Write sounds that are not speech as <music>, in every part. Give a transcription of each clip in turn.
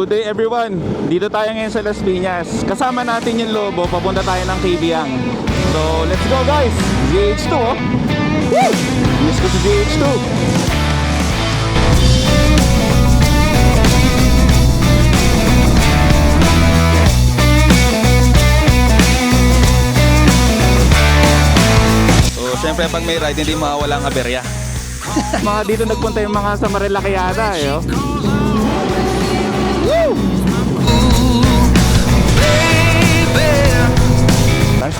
Good day everyone! Dito tayo ngayon sa Las Piñas. Kasama natin yung Lobo, papunta tayo ng Kibiang. So, let's go guys! GH2 oh! Woo! Miss ko si GH2! So, syempre pag may ride, hindi mawawala ang aberya. <laughs> mga dito nagpunta yung mga sa Marilaki yata eh, oh.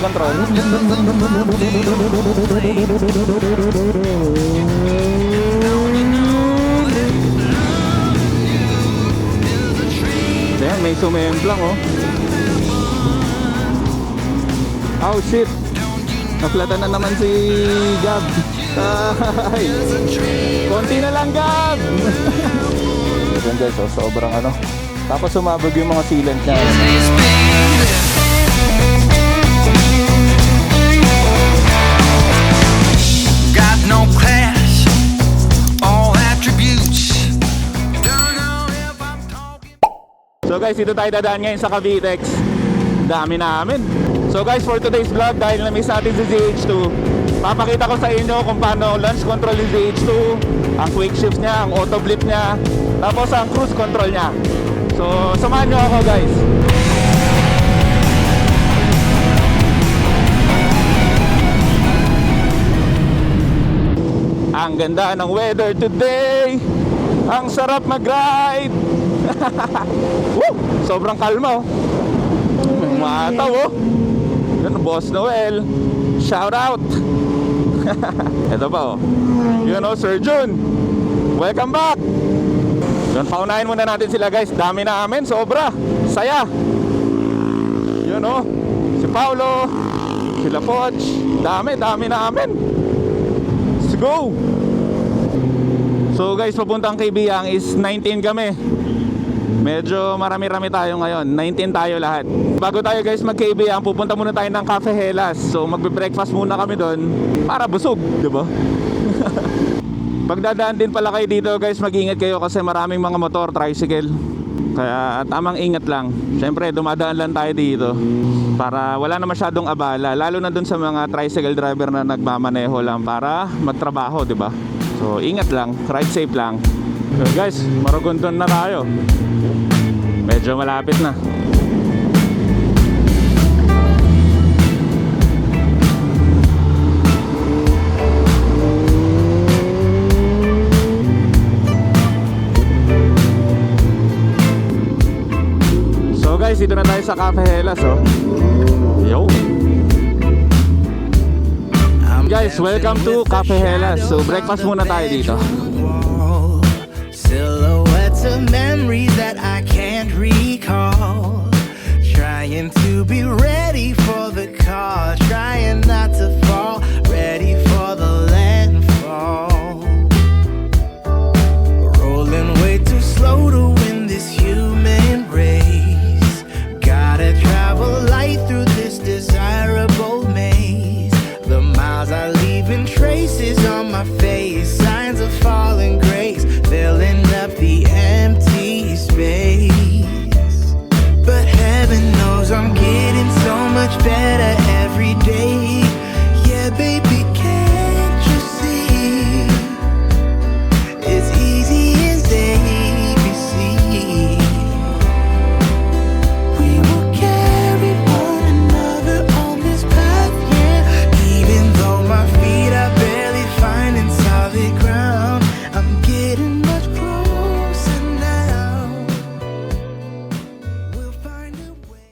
Control. Ayan, may sumemplang oh. Oh shit. Naplata na naman si Gab. <laughs> Ay. Konti na lang Gab. <laughs> Yan guys, oh, sobrang ano. Tapos sumabog yung mga sealant niya. Guys, dito tayo dadaan ngayon sa Cavitex. Dami namin. So guys, for today's vlog, dahil na-miss natin si ZH2, papakita ko sa inyo kung paano launch control ni ZH2, ang quick shift niya, ang auto blip niya, tapos ang cruise control niya. So, samahan nyo ako guys. Ang ganda ng weather today. Ang sarap mag-ride. <laughs> Woo! Sobrang kalma oh. Mataw oh. Yan, Boss Noel. Shout out. <laughs> Ito pa oh. Yun oh, Sir Jun. Welcome back. Yun, paunahin muna natin sila guys. Dami namin, sobra. Saya. Yun oh. Si Paulo. Sila Poch. Dami, dami namin. Let's go. So guys, papuntang kay Biyang is 19 kami. Medyo marami-rami tayo ngayon. 19 tayo lahat. Bago tayo guys mag Biyang, pupunta muna tayo ng Cafe Helas. So magbe-breakfast muna kami doon para busog, 'di ba? <laughs> Pagdadaan din pala kayo dito guys, mag-ingat kayo kasi maraming mga motor, tricycle. Kaya tamang ingat lang. Siyempre, dumadaan lang tayo dito para wala na masyadong abala. Lalo na dun sa mga tricycle driver na nagmamaneho lang para magtrabaho, di ba? So, ingat lang. Ride safe lang. So guys, Maragondon na tayo. Medyo malapit na. So guys, dito na tayo sa Cafe Helas, oh. Yo. Guys, welcome to Cafe Helas. So breakfast muna tayo dito. Silhouettes of memories that I can't recall. Trying to be ready for the call, trying not to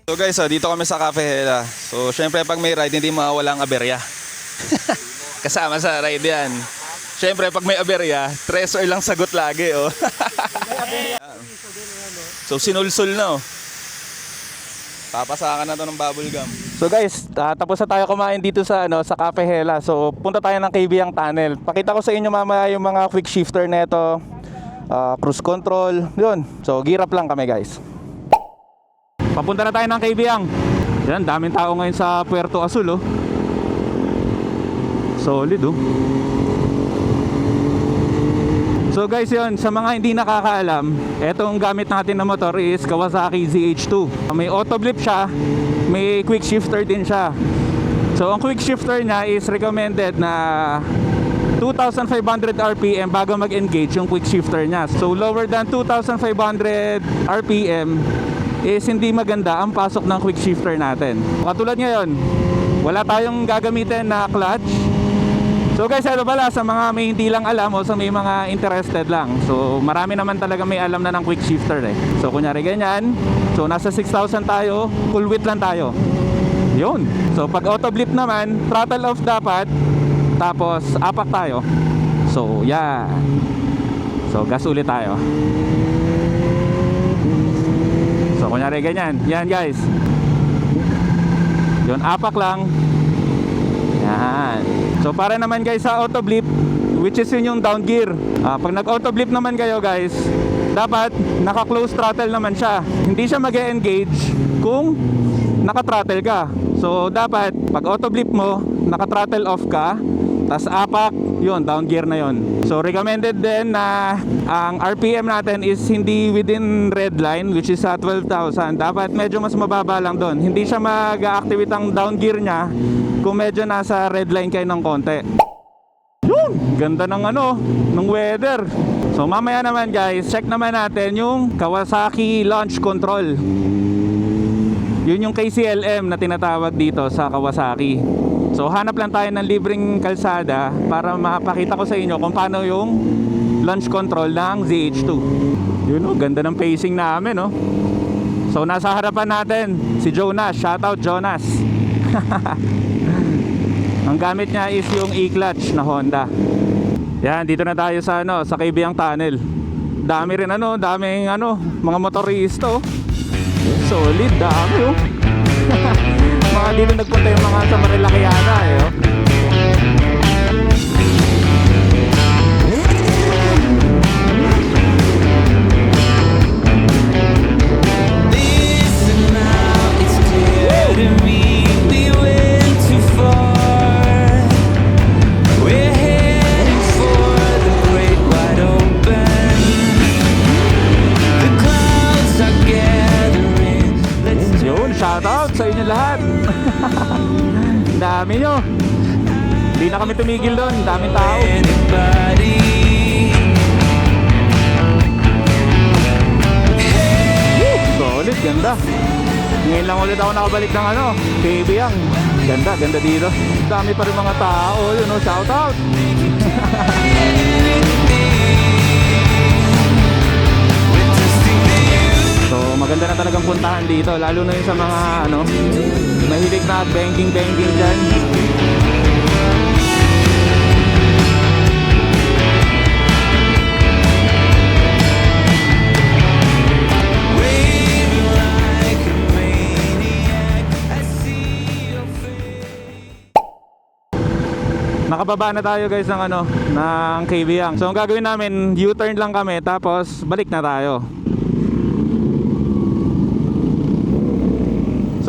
So guys, oh, dito kami sa Cafe Hela. So syempre pag may ride, hindi mawawala ang aberya. <laughs> Kasama sa ride yan. Syempre pag may aberya, treasure lang sagot lagi. Oh. <laughs> so sinulsul na oh. Papasakan na to ng bubble gum. So guys, ah, tapos na tayo kumain dito sa ano sa Cafe Hela. So punta tayo ng KBang Tunnel. Pakita ko sa inyo mamaya yung mga quick shifter nito. ah, cruise control, yun. So gear up lang kami guys. Papunta na tayo ng Kaibiang. Yan, daming tao ngayon sa Puerto Azul, oh. Solid, oh. So guys yun, sa mga hindi nakakaalam, etong gamit natin na motor is Kawasaki ZH2. May auto blip siya, may quick shifter din siya. So ang quick shifter niya is recommended na 2,500 RPM bago mag-engage yung quick shifter niya. So lower than 2,500 RPM is hindi maganda ang pasok ng quick shifter natin. Katulad ngayon, wala tayong gagamitin na clutch. So guys, ano pala sa mga may hindi lang alam o sa may mga interested lang. So marami naman talaga may alam na ng quick shifter eh. So kunyari ganyan, so nasa 6,000 tayo, full width lang tayo. Yun. So pag auto blip naman, throttle off dapat, tapos apak tayo. So yeah. So gas ulit tayo. Kunyari ganyan. Yan guys. Yun, apak lang. Yan. So para naman guys sa auto blip, which is yun yung down gear. Ah, pag nag-auto blip naman kayo guys, dapat naka-close throttle naman siya. Hindi siya mag engage kung naka-throttle ka. So dapat pag auto blip mo, naka-throttle off ka, tas apak, yun, down gear na yun. So recommended din na ang RPM natin is hindi within red line which is sa 12,000. Dapat medyo mas mababa lang doon. Hindi siya mag-activate ang down gear niya kung medyo nasa red line kayo ng konti. Yun, ganda ng ano, ng weather. So mamaya naman guys, check naman natin yung Kawasaki launch control. Yun yung KCLM na tinatawag dito sa Kawasaki. So hanap lang tayo ng libreng kalsada para mapakita ko sa inyo kung paano yung launch control ng ZH2. Yun oh, ganda ng pacing namin oh. So nasa harapan natin si Jonas, shoutout Jonas. <laughs> Ang gamit niya is yung e-clutch na Honda. Yan, dito na tayo sa ano, sa Kaibiyang Tunnel. Dami rin ano, daming ano, mga motorista oh. Solid, dami oh. <laughs> mga dito nagpunta yung mga sa Marilakiana eh oh. Shoutout sa inyo lahat. <laughs> Dami nyo. Hindi na kami tumigil doon, daming tao. anybody. Solid, ganda. Ngayon lang ulit ako nakabalik ng ano, Kaibiyang. Ganda, ganda dito. Dami pa rin mga tao, yun oh, shoutout. So <laughs> maganda na talagang puntahan dito Lalo na yung sa mga ano Mahilig na banking banking dyan. Nakababa na tayo guys ng ano Ng KBM So ang gagawin namin U-turn lang kami Tapos balik na tayo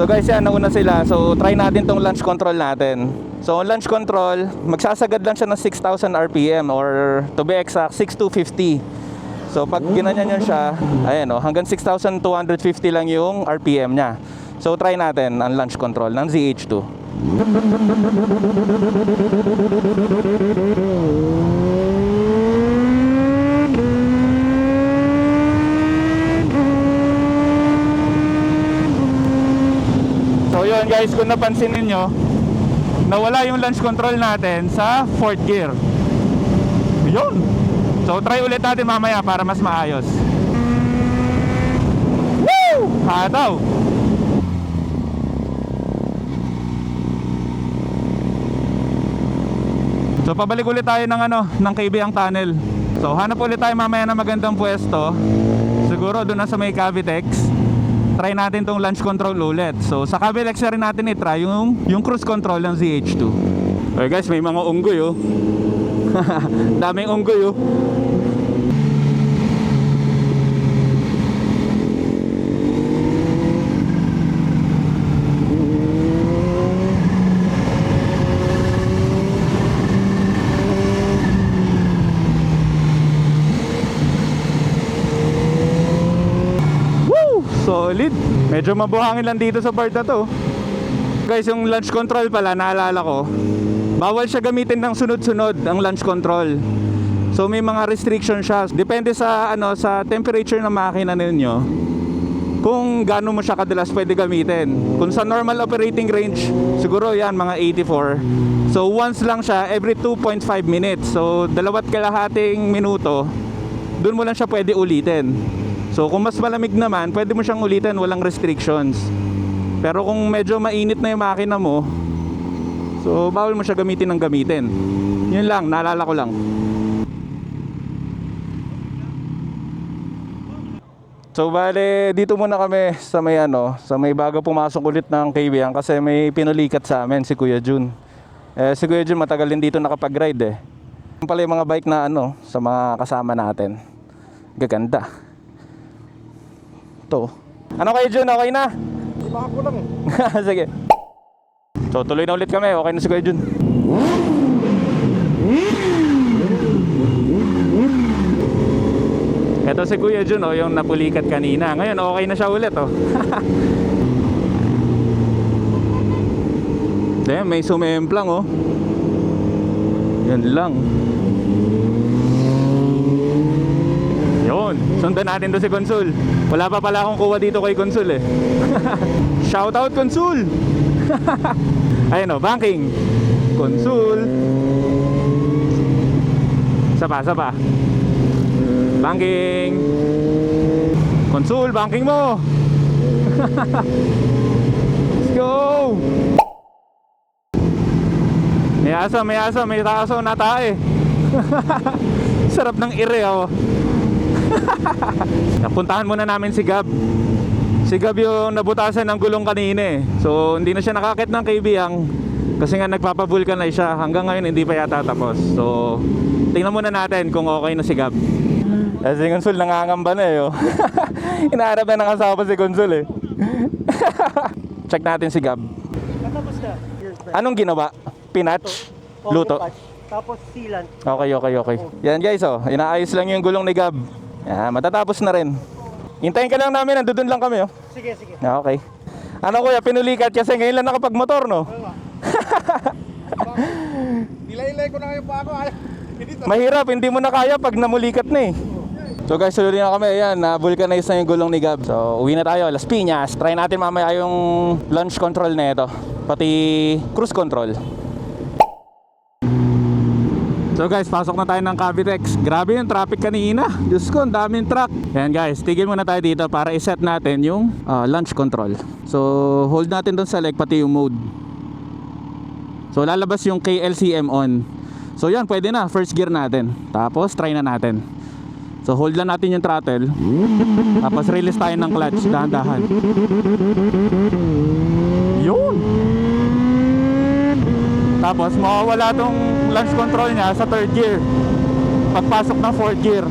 So guys yan nauna sila. So try natin tong launch control natin. So ang launch control Magsasagad lang siya ng 6,000 RPM Or to be exact 6,250 So pag ginanyan nyo siya Ayan o hanggang 6,250 lang yung RPM niya. So try natin ang launch control ng ZH2 Yun guys, kung napansin ninyo Nawala yung launch control natin sa fourth gear Yun So try ulit natin mamaya para mas maayos Woo! Hataw! So pabalik ulit tayo ng ano, ng KBang tunnel. So hanap ulit tayo mamaya ng magandang pwesto. Siguro doon sa may Cavitex. Try natin tong launch control ulit. So sa Cavitex na rin natin i-try yung, yung cruise control ng ZH2. Okay guys, may mga unggoy oh. <laughs> Daming unggoy oh. Solid. Medyo mabuhangin lang dito sa part na to. Guys, yung launch control pala, naalala ko. Bawal siya gamitin ng sunod-sunod ang launch control. So may mga restriction siya. Depende sa ano sa temperature ng makina ninyo kung gaano mo siya kadalas pwede gamitin. Kung sa normal operating range, siguro yan mga 84. So once lang siya every 2.5 minutes. So dalawat kalahating minuto, doon mo lang siya pwede ulitin. So kung mas malamig naman, pwede mo siyang ulitin, walang restrictions. Pero kung medyo mainit na yung makina mo, so bawal mo siya gamitin ng gamitin. Yun lang, naalala ko lang. So bale, dito muna kami sa may ano, sa may bago pumasok ulit ng KBM kasi may pinulikat sa amin si Kuya Jun. Eh, si Kuya Jun matagal din dito nakapag-ride eh. Yung pala yung mga bike na ano, sa mga kasama natin. Gaganda. To. Ano kayo Jun, okay na? Lima ko lang. <laughs> Sige. So tuloy na ulit kami, okay na si Kuya Jun. Ito si Kuya Jun, oh, yung napulikat kanina. Ngayon, okay na siya ulit, oh. <laughs> Damn, may sumemplang, oh. Yan lang. Yun, sundan natin to si Consul. Wala pa pala akong kuha dito kay Consul, eh. <laughs> Shout out, Consul! <laughs> Ayun, oh, banking. Consul. Sapa, sapa. Banking. Consul, banking mo. <laughs> Let's go. May aso, may aso, may taso na tae. Sarap ng ire oh. <laughs> Napuntahan muna namin si Gab. Si Gab yung nabutasan ng gulong kanina eh. So hindi na siya nakakit ng KBang kasi nga nagpapavulcanize siya. Hanggang ngayon hindi pa yata tapos. So tingnan muna natin kung okay na si Gab. Eh, si Consul nangangamba na eh. Oh. <laughs> Inaarap na ng asawa si Consul eh. <laughs> Check natin si Gab. Natapos na. Anong ginawa? Pinatch? Luto? patch. Tapos sealant. Okay, okay, okay. Yan guys, oh. Inaayos lang yung gulong ni Gab. Yan, matatapos na rin. Hintayin ka lang namin, nandun lang kami, oh. Sige, sige. Ah, okay. Ano kuya, pinulikat kasi ngayon lang nakapag-motor, no? <laughs> Nilay-ilay ko na ngayon pa ako. Dito. Mahirap, hindi mo na kaya pag namulikat na eh. So guys, tuloy na kami. Ayan, na vulcanize na yung gulong ni Gab. So, uwi na tayo. Las Piñas. Try natin mamaya yung launch control na ito. Pati cruise control. So guys, pasok na tayo ng Cavitex. Grabe yung traffic kanina. Diyos ko, ang daming truck. Ayan guys, tigil muna tayo dito para iset natin yung ah, launch control. So, hold natin doon sa leg pati yung mode. So, lalabas yung KLCM on. So, yan, pwede na. First gear natin. Tapos, try na natin. So, hold lang natin yung throttle. Tapos, release tayo ng clutch. Dahan-dahan. Yun! Tapos mawawala tong launch control niya sa third gear. Pagpasok ng fourth gear.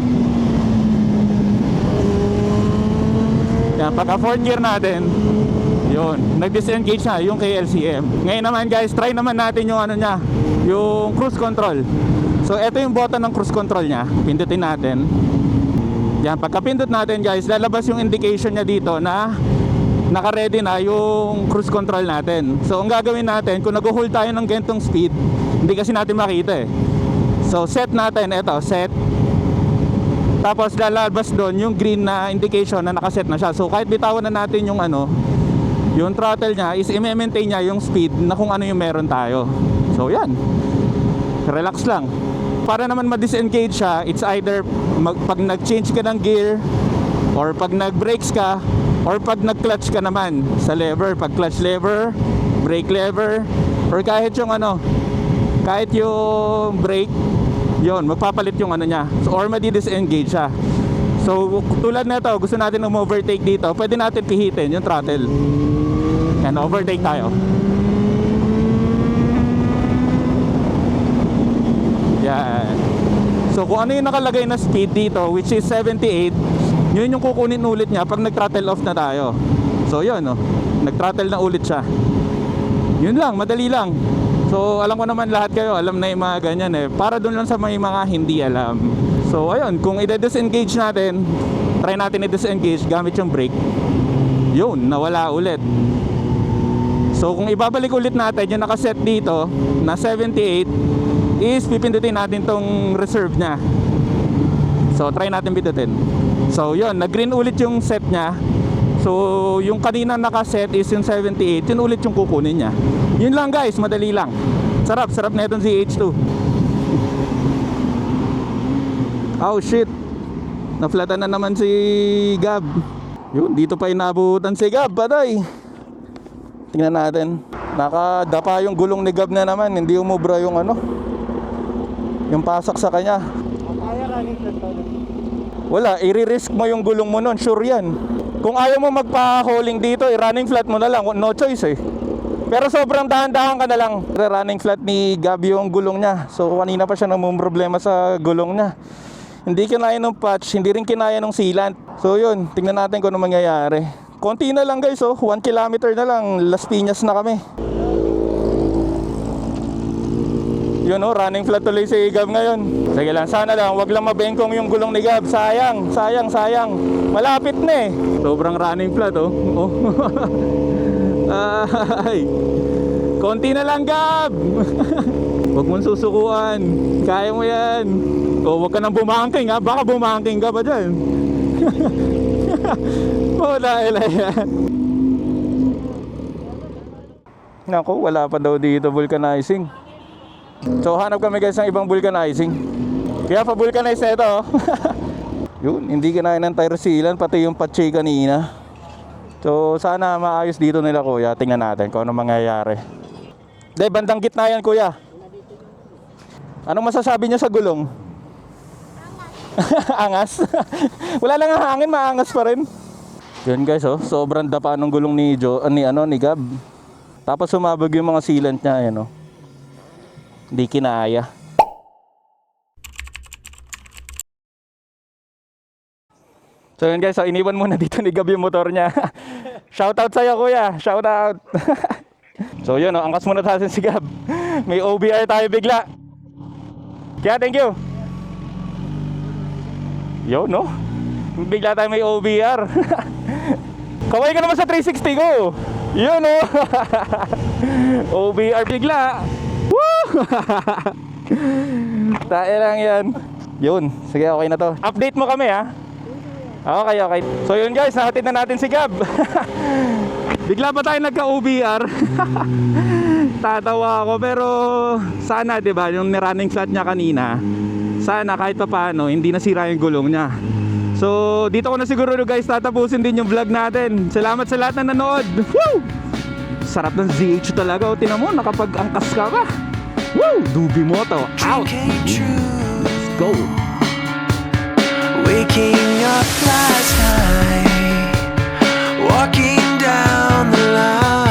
Yan, pagka fourth gear natin, yun, nag-disengage na yung KLCM. Ngayon naman guys, try naman natin yung ano niya, yung cruise control. So ito yung button ng cruise control niya. Pindutin natin. Yan, pagka pindot natin guys, lalabas yung indication niya dito na naka-ready na yung cruise control natin. So, ang gagawin natin, kung nag-hold tayo ng gantong speed, hindi kasi natin makita eh. So, set natin, ito, set. Tapos, lalabas doon yung green na indication na nakaset na siya. So, kahit bitawan na natin yung ano, yung throttle niya, is i-maintain niya yung speed na kung ano yung meron tayo. So, yan. Relax lang. Para naman ma-disengage siya, it's either mag, pag nag-change ka ng gear, or pag nag-brakes ka, or pag nag-clutch ka naman sa lever, pag clutch lever, brake lever, or kahit yung ano, kahit yung brake, yon magpapalit yung ano niya. So, or madi-disengage siya. So, tulad na ito, gusto natin um-overtake dito, pwede natin pihitin yung throttle. Yan, overtake tayo. Yan. So, kung ano yung nakalagay na speed dito, which is 78, yun yung kukunin ulit niya pag nag-throttle off na tayo. So yun, no? nag-throttle na ulit siya. Yun lang, madali lang. So alam ko naman lahat kayo, alam na yung mga ganyan eh. Para doon lang sa may mga hindi alam. So ayun, kung i-disengage natin, try natin i-disengage gamit yung brake. Yun, nawala ulit. So kung ibabalik ulit natin yung nakaset dito na 78 is pipindutin natin tong reserve niya. So try natin pindutin. So yun, nag-green ulit yung set niya. So yung kanina nakaset is yung 78, yun ulit yung kukunin niya. Yun lang guys, madali lang. Sarap, sarap na itong ZH2. Oh shit. Naflatan na naman si Gab. Yun, dito pa inabutan si Gab, patay. Tingnan natin. Nakadapa yung gulong ni Gab na naman, hindi umubra yung ano. Yung pasak sa kanya. Kaya pa ulit. Wala, i-risk mo yung gulong mo nun, sure yan. Kung ayaw mo magpa-hauling dito, i-running flat mo na lang, no choice eh. Pero sobrang dahan-dahan ka na lang. Running flat ni Gabi yung gulong niya. So kanina pa siya problema sa gulong niya. Hindi kinaya ng patch, hindi rin kinaya ng sealant. So yun, tingnan natin kung ano mangyayari. Konti na lang guys, oh. 1 kilometer na lang. Las Piñas na kami. Yun oh, running flat tuloy si Gab ngayon. Sige lang, sana lang, wag lang mabengkong yung gulong ni Gab. Sayang, sayang, sayang. Malapit na eh. Sobrang running flat oh. oh. <laughs> Ay. Konti na lang Gab. <laughs> Huwag mong susukuan. Kaya mo yan. O, huwag ka nang bumangking ha. Baka bumangking ka pa dyan. <laughs> Wala, wala yan. Nako, wala pa daw dito vulcanizing. So hanap kami guys ng ibang vulcanizing. Kaya pa vulcanize na ito. oh. <laughs> Yun, hindi kinaya ng tire sealant pati yung patchay kanina. So sana maayos dito nila kuya. Tingnan natin kung ano mangyayari. De, bandang gitna yan kuya. Anong masasabi niyo sa gulong? <laughs> Angas. <laughs> Wala lang ang hangin, maangas pa rin. Yun guys, oh, sobrang dapa ng gulong ni Jo, ah, ni ano ni Gab. Tapos sumabog yung mga sealant niya, ayan oh. Hindi kinaya. So yun guys, so iniwan muna dito ni Gab yung motor niya. <laughs> Shoutout sa'yo kuya, shoutout. <laughs> so yun, oh, angkas muna tayo si Gab. <laughs> May OBR tayo bigla. Kaya thank you. Yo, no? Bigla tayo may OBR. Kaway ka naman sa 360 ko. Yun, no? OBR bigla. Tayo lang yan. Yun, sige okay na to. Update mo kami ha. Okay, okay. So yun guys, nahatid na natin si Gab. <laughs> Bigla pa tayo nagka-OBR. <laughs> Tatawa ako pero sana 'di ba yung running flat niya kanina. Sana kahit pa paano hindi nasira yung gulong niya. So dito ko na siguro guys tatapusin din yung vlog natin. Salamat sa lahat na nanood. Woo! Sarap ng ZH talaga. O tinan mo nakapag-angkas ka pa. Woo! Dubimoto out! Mm. Let's go! Waking up last night, walking down the line.